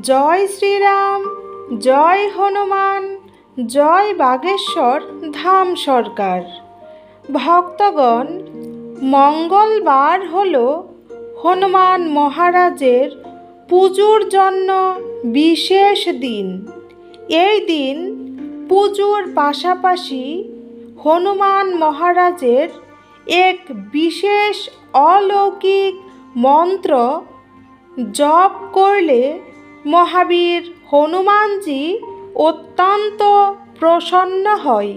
জয় শ্রীরাম, জয় হনুমান, জয় বাগেশ্বর ধাম সরকার। ভক্তগণ, মঙ্গলবার হল হনুমান মহারাজের পুজোর জন্য বিশেষ দিন। এই দিন পুজোর পাশাপাশি হনুমান মহারাজের এক বিশেষ অলৌকিক মন্ত্র জপ করলে মহাবীর হনুমানজি অত্যন্ত প্রসন্ন হয়।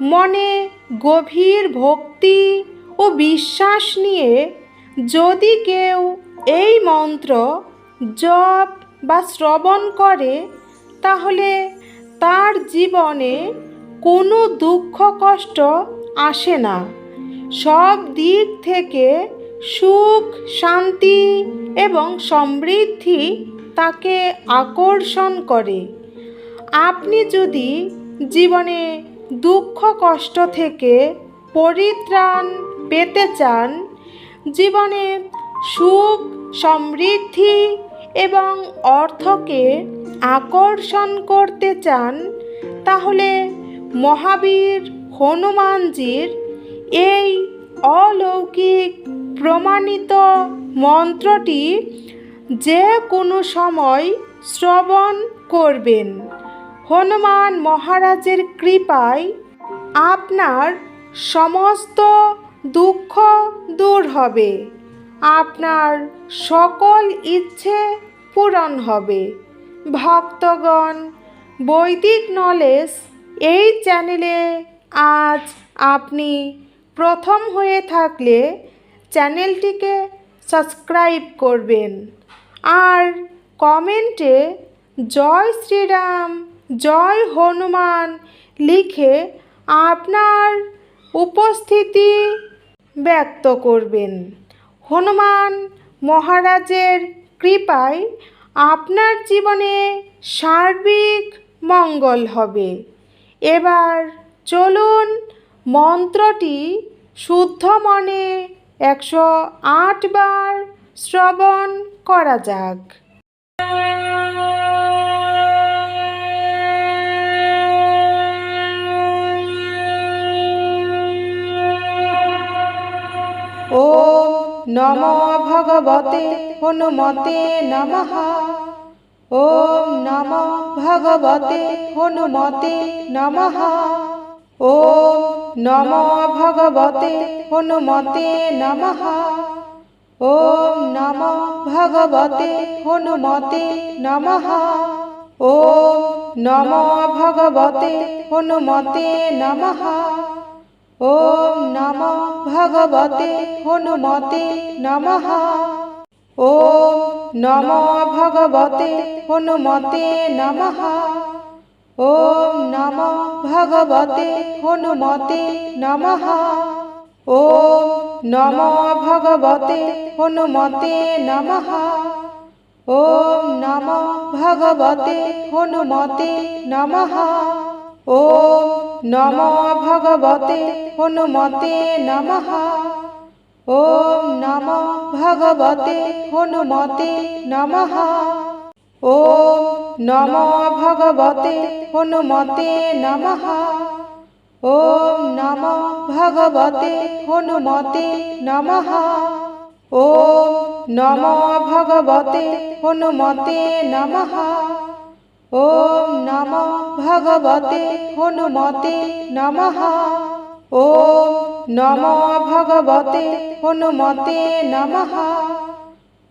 মনে গভীর ভক্তি ও বিশ্বাস নিয়ে যদি কেউ এই মন্ত্র জপ বা শ্রবণ করে, তাহলে তার জীবনে কোনো দুঃখ কষ্ট আসে না। সব দিক থেকে সুখ, শান্তি এবং সমৃদ্ধি তাকে আকর্ষণ করে। আপনি যদি জীবনে দুঃখ, কষ্ট থেকে পরিত্রাণ পেতে চান, জীবনে সুখ, সমৃদ্ধি এবং অর্থকে আকর্ষণ করতে চান, তাহলে মহাবীর হনুমানজির এই অলৌকিক প্রমাণিত মন্ত্রটি যে কোনো সময় শ্রবণ করবেন। হনুমান মহারাজের কৃপায় আপনার সমস্ত দুঃখ দূর হবে। আপনার সকল ইচ্ছে পূরণ হবে। ভক্তগণ, বৈদিক নলেজ এই চ্যানেলে আজ আপনি প্রথম হয়ে থাকলে চ্যানেলটিকে সাবস্ক্রাইব করবেন। আর কমেন্টে জয় শ্রীরাম, জয় হনুমান লিখে আপনার উপস্থিতি ব্যক্ত করবেন। হনুমান মহারাজের কৃপায় আপনার জীবনে সার্বিক মঙ্গল হবে। এবার চলুন মন্ত্রটি শুদ্ধ মনে একশো আট বার শ্রবণ করা যাক। ও নম ভগবতে হনুমতে নমঃ। ওম নম ভগবতে হনুমতে নমঃ। ওম নম ভগবতে হনুমতে নমঃ। ওম নম ভগবতে হনুমতে নমঃ। ওম নম ভগবতে হনুমতে নমঃ। ওম নম ভগবতে হনুমতে নমঃ। ওম নম ভগবতে হনুমতে নমঃ। ওম নম ভগবতে হনুমতে নমঃ। ওম নম ভগবতে হনুমতে নমঃ। ওম নম ভগবতে হনুমতে নমঃ। ওম নম ভগবতে হনুমতে নমঃ। ওম নম ভগবতে হনুমতে নমঃ। ওম নম ভগবতে হনুমতে নমঃ। ওম নম ভগবতে হনুমতে নমঃ। ওম নম ভগবতে হনুমতে নমঃ। ওম নম ভগবতে হনুমতে নমঃ। ওম নম ভগবতে হনুমতে নমঃ।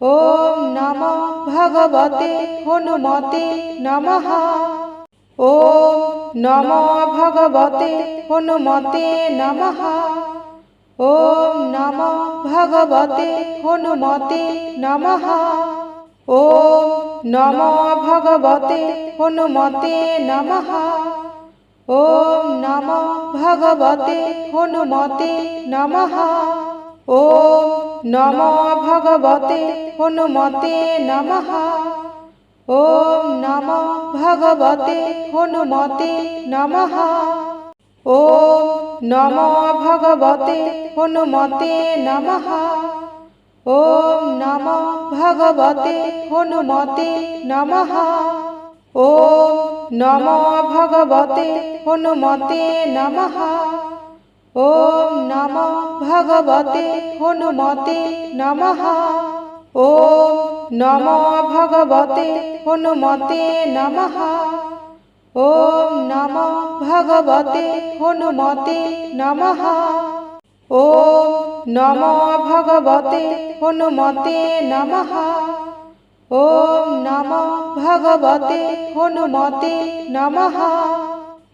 ওম নম ভগবতে হনুমতে নমঃ। ওম নম ভগবতে হনুমতে নমঃ। ওম নম ভগবতে হনুমতে নমঃ। ওম নম ভগবতে হনুমতে নমঃ। ওম নম ভগবতে হনুমতে নমঃ। ওম নম ভগবতে হনুমতে নমঃ। ওম নম ভগবতে হনুমতে নমঃ। ওম নম ভগবতে হনুমতে নমঃ। ওম নম ভগবতে হনুমতে নমঃ। ওম নম ভগবতে হনুমতে নমঃ। ওম নম ভগবতে হনুমতে নমঃ। ওম নম ভগবতে হনুমতে নমঃ। ওম নম ভগবতে হনুমতে নমঃ। ওম নম ভগবতে হনুমতে নমঃ। ওম নম ভগবতে হনুমতে নমঃ।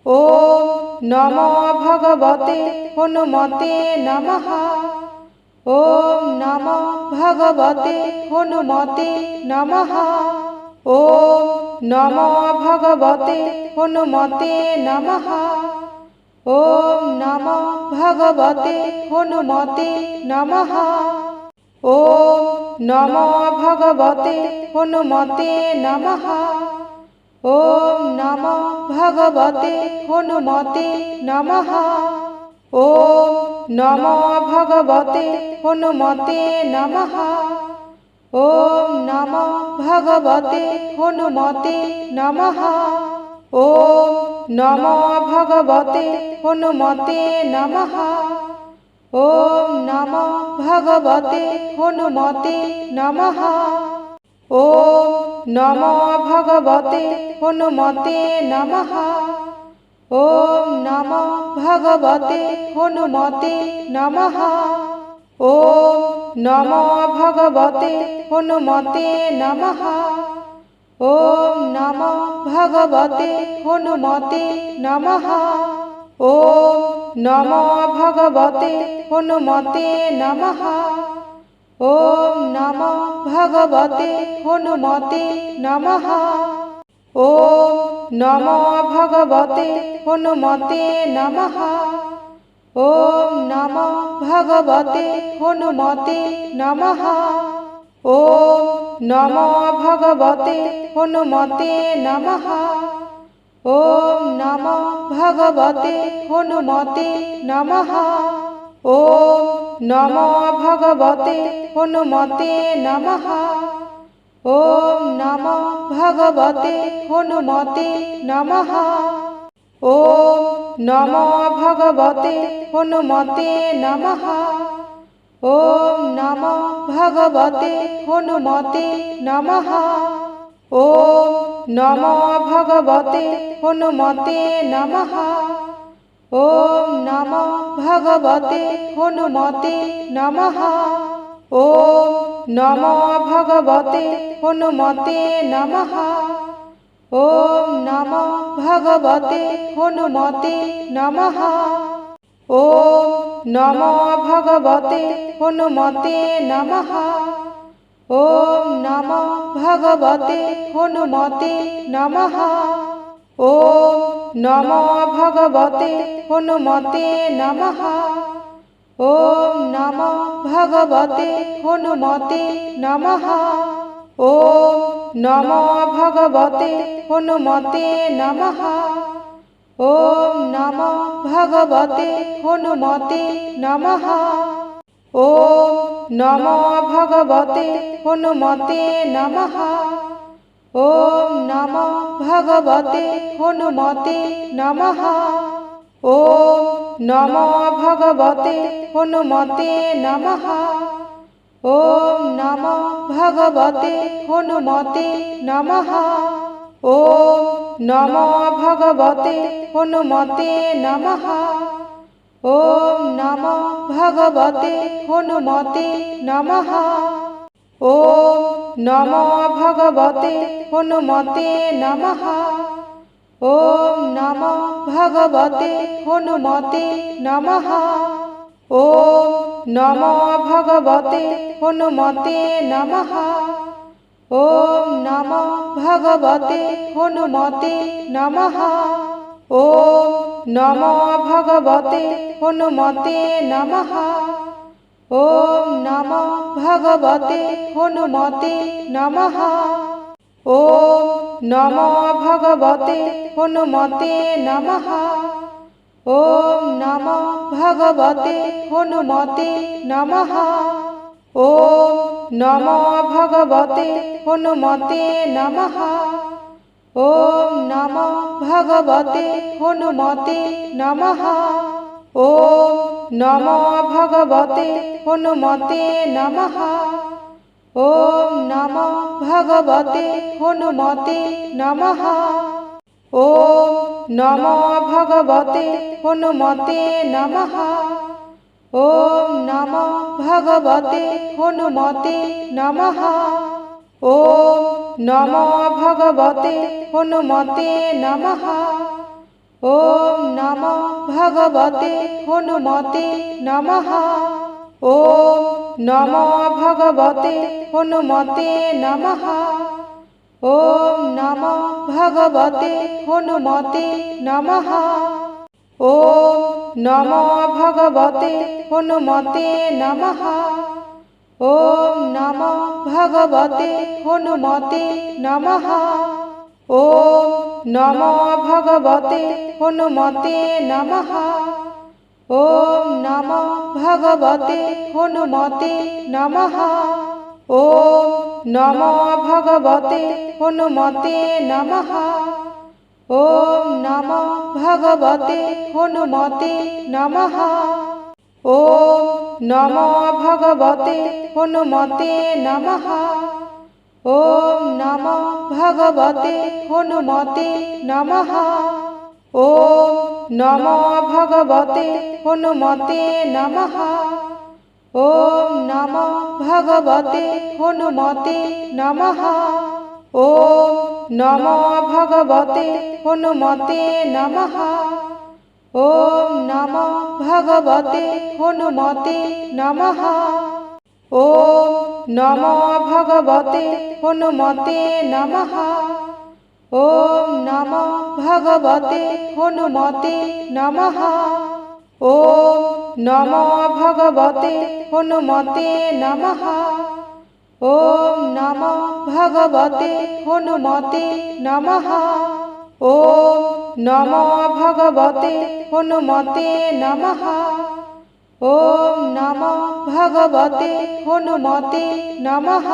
ওম নম ভগবতে হনুমতে নমঃ। ওম নম ভগবতে হনুমতে নম। ওম নম ভগবতে হনুমতে নম। ওম নম ভগবতে হনুমতে নম। ওম নম ভগবতে হনুমতে নম। ওম নম ভগবতে হনুমতে নম। ওম নম ভগবতে হনুমতে নমঃ। ওম নম ভগবতে হনুমতে নমঃ। ওম নম ভগবতে হনুমতে নমঃ। ওম নম ভগবতে হনুমতে নমঃ। ওম নম ভগবতে হনুমতে নমঃ। ওম নম ভগবতে হনুমতে নমঃ। ওম নম ভগবতে হনুমতে নমঃ। ওম নম ভগবতে হনুমতে নমঃ। ওম নম ভগবতে হনুমতে নমঃ। ওম নম ভগবতে হনুমতে নমঃ। ও নম ভগবতে হনুমতে নম। ও নম ভগবতে হনুমতে নম। ও নম ভগবতে হনুমতে নম। ও নম ভগবতে হনুমতে নম। ও নম ভগবতে হনুমতে নম। ওম নম ভগবতে হনুমতে নমঃ। ওম নম ভগবতে হনুমতে নমঃ। ওম নম ভগবতে হনুমতে নমঃ। ওম নম ভগবতে হনুমতে নমঃ। ওম নম ভগবতে হনুমতে নমঃ। ওম নম ভগবতে হনুমতে নমঃ। ওম নম ভগবতে হনুমতে নমঃ। ওম নম ভগবতে হনুমতে নমঃ। ওম নম ভগবতে হনুমতে নমঃ। ওম নম ভগবতে হনুমতে নমঃ। ওম নমঃ ভগবতে হনুমতে নমঃ। ওম নম ভগবতে হনুমতে নমঃ। ওম নম ভগবতে হনুমতে নমঃ। ওম নম ভগবতে হনুমতে নমঃ। ওম নম ভগবতে হনুমতে নমঃ। ওম নম ভগবতে হনুমতে নমঃ। ওম নম ভগবতে হনুমতে নমঃ। ওম নম ভগবতে হনুমতে নমঃ। ওম নম ভগবতে হনুমতে নমঃ। ওম নম ভগবতে হনুমতে নমঃ। ওম নম ভগবতে হনুমতে নমঃ। ওম নম ভগবতে হনুমতে নমঃ। ওম নম ভগবতে হনুমতে নমঃ। ওম নম ভগবতে হনুমতে নমঃ। ওম নম ভগবতে হনুমতে নমঃ। ও নম ভগবতে হনুমতে নমঃ। ও নম ভগবতে হনুমতে নমঃ। ও নম ভগবতে হনুমতে নমঃ। ও নম ভগবতে হনুমতে নমঃ। ও নম ভগবতে হনুমতে নমঃ। ওম নম ভগবতে হনুমতে নমঃ। ওম নম ভগবতে হনুমতে নমঃ। ওম নম ভগবতে হনুমতে নমঃ। ওম নম ভগবতে হনুমতে নমঃ। ওম নম ভগবতে হনুমতে নমঃ। ওম নম ভগবতে হনুমতে নমঃ। ওম নম ভগবতে হনুমতে নমঃ। ওম নম ভগবতে হনুমতে নমঃ। ওম নম ভগবতে হনুমতে নমঃ। ওম নম ভগবতে হনুমতে নমঃ। ওম নম ভগবতে হনুমতে নমঃ। ওম নম ভগবতে হনুমতে নমঃ। ওম নম ভগবতে হনুমতে নমঃ। ওম নম ভগবতে হনুমতে নমঃ। ওম নম ভগবতে হনুমতে নমঃ। ওম নম ভগবতে হনুমতে নমঃ। ওম নম ভগবতে হনুমতে নমঃ। ওম নম ভগবতে হনুমতে নমঃ। ওম নম ভগবতে হনুমতে নমঃ। ওম নম ভগবতে হনুমতে নমঃ। ওম নম ভগবতে হনুমতে নমঃ। ওম নম ভগবতে হনুমতে নমঃ। ওম নম ভগবতে হনুমতে নমঃ। ওম নম ভগবতে হনুমতে নমঃ। ওম নম ভগবতে হনুমতে নমঃ।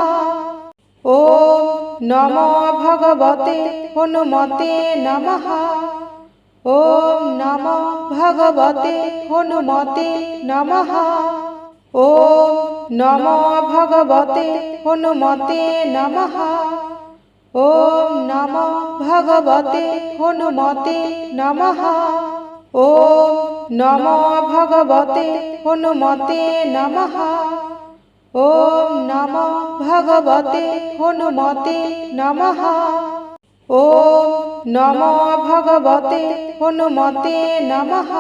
ওম নম ভগবতে হনুমতে নমঃ। ওম নম ভগবতে হনুমতে নমঃ। ওম নম ভগবতে হনুমতে নমঃ। ওম নম ভগবতে হনুমতে নমঃ। ওম নম ভগবতে হনুমতে নমঃ। ওম নম ভগবতে হনুমতে নমঃ। ওম নম ভগবতে হনুমতে নমঃ।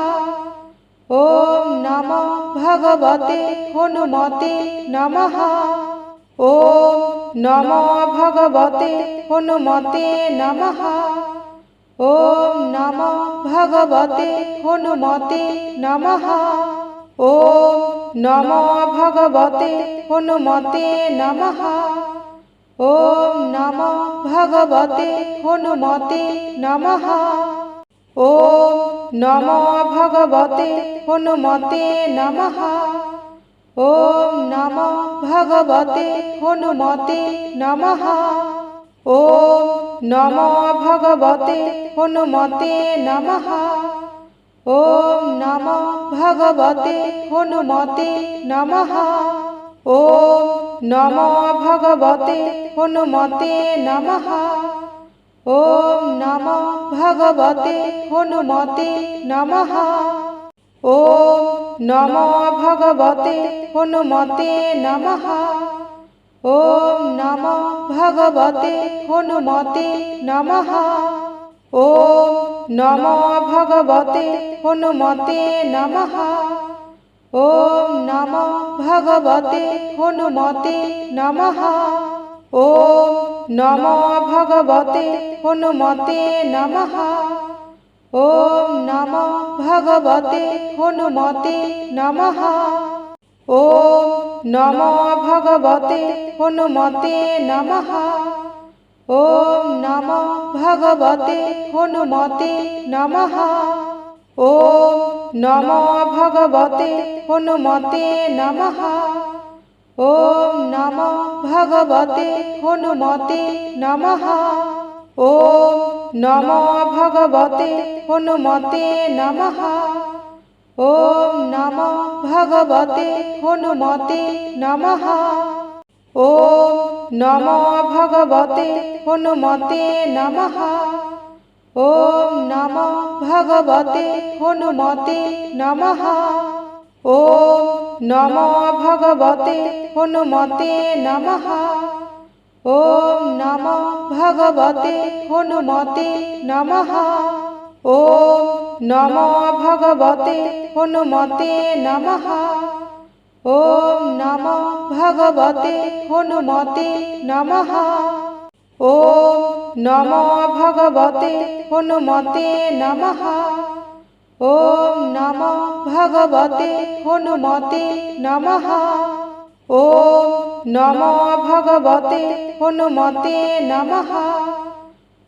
ওম নম ভগবতে হনুমতে নমঃ। ওম নম ভগবতে হনুমতে নমঃ। ওম নম ভগবতে হনুমতে নমঃ। ওম নম ভগবতে হনুমতে নমঃ। ওম নম ভগবতে হনুমতে নমঃ। ওম নম ভগবতে হনুমতে নমঃ। ওম নম ভগবতে হনুমতে নমঃ। ওম নম ভগবতে হনুমতে নমঃ। ওম নম ভগবতে হনুমতে নমঃ। ওম নম ভগবতে হনুমতে নমঃ। ওম নম ভগবতে হনুমতে নমঃ। ওম নম ভগবতে হনুমতে নমঃ। ওম নম ভগবতে হনুমতে নমঃ। ওম নম ভগবতে হনুমতে নমঃ। ওম নম ভগবতে হনুমতে নমঃ। ওম নম ভগবতে হনুমতে নমঃ। ওম নম ভগবতে হনুমতে নমঃ। ওম নম ভগবতে হনুমতে নমঃ। ওম নম ভগবতে হনুমতে নমঃ। ওম নম ভগবতে হনুমতে নমঃ। ওম নমো ভগবতে হনুমতে নমঃ। ওম নমো ভগবতে হনুমতে নমঃ। ওম নমো ভগবতে হনুমতে নমঃ। ওম নমো ভগবতে হনুমতে নমঃ। ওম নমো ভগবতে হনুমতে নমঃ। ওম নমো ভগবতে হনুমতে নমঃ। ওম নমো ভগবতে হনুমতে নমঃ। ওম নমো ভগবতে হনুমতে নমঃ। ওম নমো ভগবতে হনুমতে নমঃ। ওম নমো ভগবতে হনুমতে নমঃ। ওম নমো ভগবতে হনুমতে নমঃ। ওম নমো ভগবতে হনুমতে নমঃ।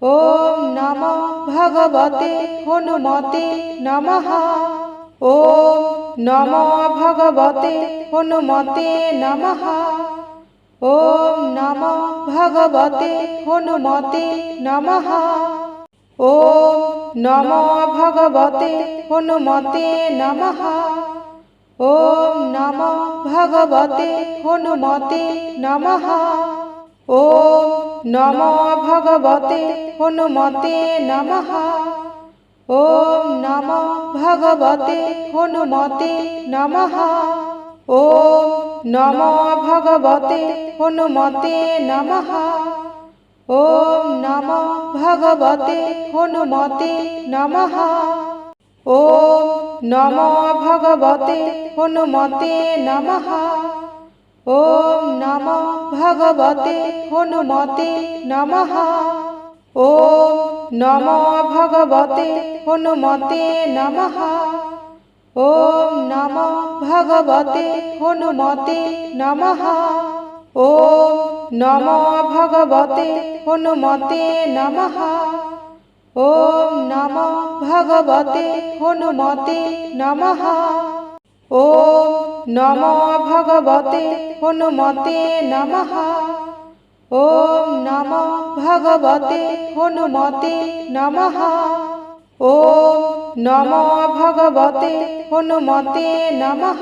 ওম নমো ভগবতে হনুমতে নমঃ। ওম নমো ভগবতে হনুমতে নমঃ। ওম নমো ভগবতে হনুমতে নমঃ। ওম নমো ভগবতে হনুমতে নমঃ। ওম নমো ভগবতে হনুমতে নমঃ। ওম নমো ভগবতে হনুমতে নমঃ। ওম নমো ভগবতে হনুমতে নমঃ। ওম নমো ভগবতে হনুমতে নমঃ। ওম নমো ভগবতে হনুমতে নমঃ। ওম নমো ভগবতে হনুমতে নমঃ। ওম নমো ভগবতে হনুমতে নমঃ। ওম নমো ভগবতে হনুমতে নমঃ। ওম নমো ভগবতে হনুমতে নমঃ। ওম নমো ভগবতে হনুমতে নমঃ। ওম নমো ভগবতে হনুমতে নমঃ। ওম নমো ভগবতে হনুমতে নমঃ। ওম নমো ভগবতে হনুমতে নমঃ। ওম নমো ভগবতে হনুমতে নমঃ।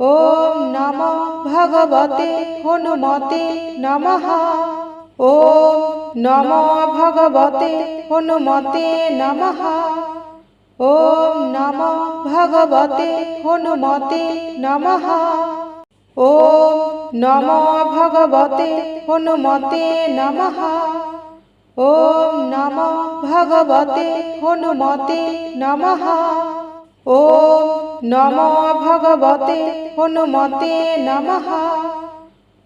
ওম নমো ভগবতে হনুমতে নমঃ। ওম নমো ভগবতে হনুমতে নমঃ। ওম নমো ভগবতে হনুমতে নমঃ। ওম নমো ভগবতে হনুমতে নমঃ। ওম নমো ভগবতে হনুমতে নমঃ। ওম নমো ভগবতে হনুমতে নমঃ।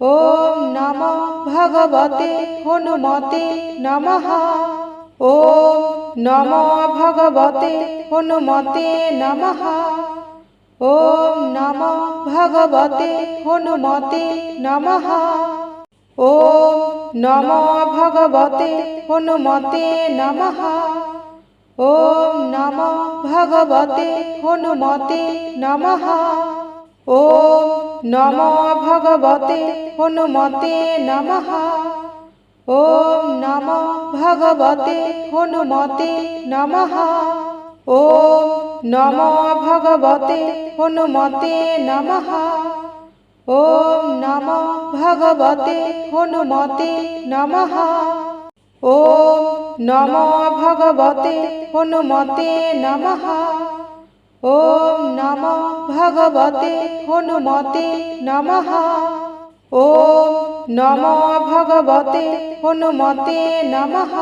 ওম নমো ভগবতে হনুমতে নমঃ। ওম নমো ভগবতে হনুমতে নমঃ। ওম নমো ভগবতে হনুমতে নমঃ। ওম নমো ভগবতে হনুমতে নমঃ। ওম নমো ভগবতে হনুমতে নমঃ। ওম নমো ভগবতে হনুমতে নমঃ। ওম নমো ভগবতে হনুমতে নমঃ। ওম নমো ভগবতে হনুমতে নমঃ। ওম নম ভগবতে হনুমতে নমঃ। ওম নম ভগবতে হনুমতে নমঃ। ওম নম ভগবতে হনুমতে নমঃ। ওম নম ভগবতে হনুমতে নমঃ।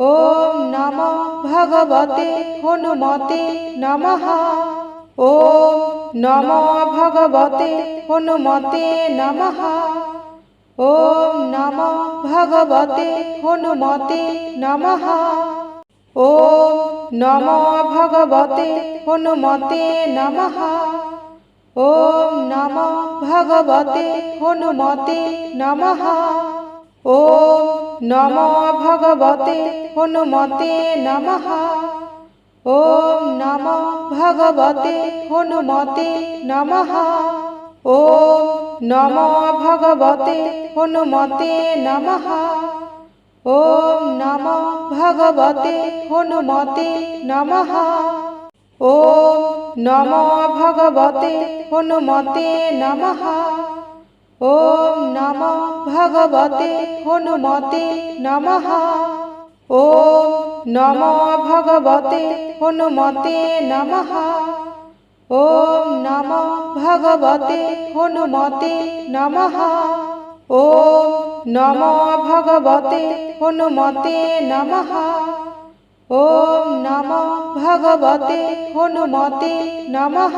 ওম নমো ভগবতে হনুমতে নমঃ। ওম নমো ভগবতে হনুমতে নমঃ। ওম নমো ভগবতে হনুমতে নমঃ। ওম নমো ভগবতে হনুমতে নমঃ। ওম নমো ভগবতে হনুমতে নমঃ। ওম নমো ভগবতে হনুমতে নমঃ। ওম নমো ভগবতে হনুমতে নমঃ। ওম নমো ভগবতে হনুমতে নমঃ। ওম নমো ভগবতে হনুমতে নমঃ। ওম নমো ভগবতে হনুমতে নমঃ। ওম নমো ভগবতে হনুমতে নমঃ। ওম নমো ভগবতে হনুমতে নমঃ। ওম নমো ভগবতে হনুমতে নমঃ। ওম নমো ভগবতে হনুমতে নমঃ। ওম নমো ভগবতে হনুমতে নমঃ।